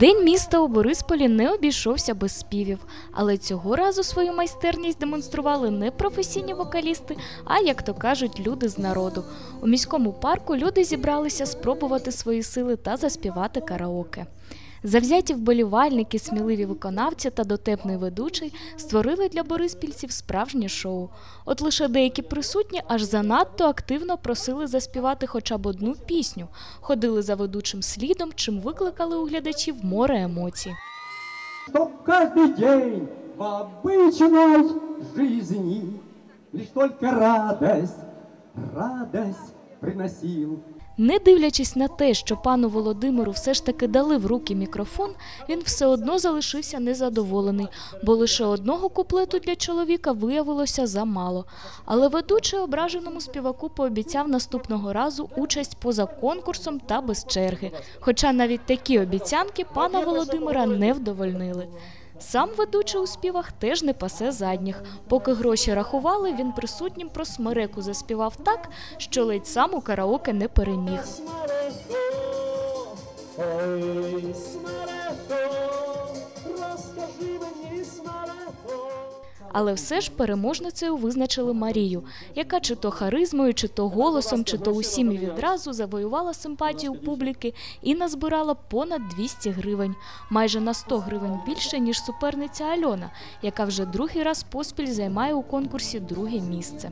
День міста у Борисполі не обійшовся без співів, але цього разу свою майстерність демонстрували не професійні вокалісти, а як то кажуть, люди з народу. У міському парку люди зібралися спробувати свої сили та заспівати караоке. Завзяті вболівальники, сміливі виконавці та дотепний ведучий створили для бориспільців справжнє шоу. От лише деякі присутні аж занадто активно просили заспівати хоча б одну пісню, ходили за ведучим слідом, чим викликали у глядачів море емоцій. Чтоб каждый день в обычной жизни Лишь только радость, радость приносил. Не дивлячись на те, що пану Володимиру все ж таки дали в руки мікрофон, він все одно залишився незадоволений, бо лише одного куплету для чоловіка виявилося замало. Але ведучий ображеному співаку пообіцяв наступного разу участь поза конкурсом та без черги. Хоча навіть такі обіцянки пана Володимира не вдовольнили. Сам ведучий у співах теж не пасе задніх. Поки гроші рахували, він присутнім про смереку заспівав так, що ледь сам у караоке не переміг. Але все ж переможницею визначили Марію, яка чи то харизмою, чи то голосом, чи то усім і відразу завоювала симпатію публіки і назбирала понад 200 гривень, майже на 100 гривень більше ніж суперниця Альона, яка вже другий раз поспіль займає у конкурсі друге місце.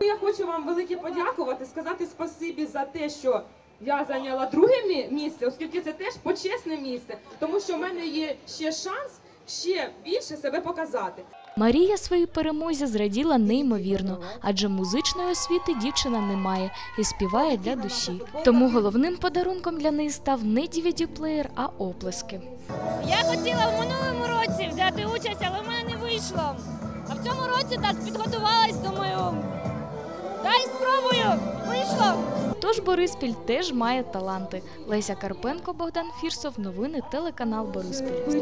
Я хочу вам велике подякувати, сказати спасибі за те, що я зайняла друге місце, оскільки це теж почесне місце, тому що в мене є ще шанс ще більше себе показати. Марія своїй перемозі зраділа неймовірно, адже музичної освіти дівчина не має і співає для душі. Тому головним подарунком для неї став не DVD-плеєр, а оплески. Я хотіла в минулому році взяти участь, але в мене не вийшло. А в цьому році так підготувалась, думаю. Дай спробую! Вийшло! Тож Бориспіль теж має таланти. Леся Карпенко, Богдан Фірсов. Новини телеканал Бориспіль.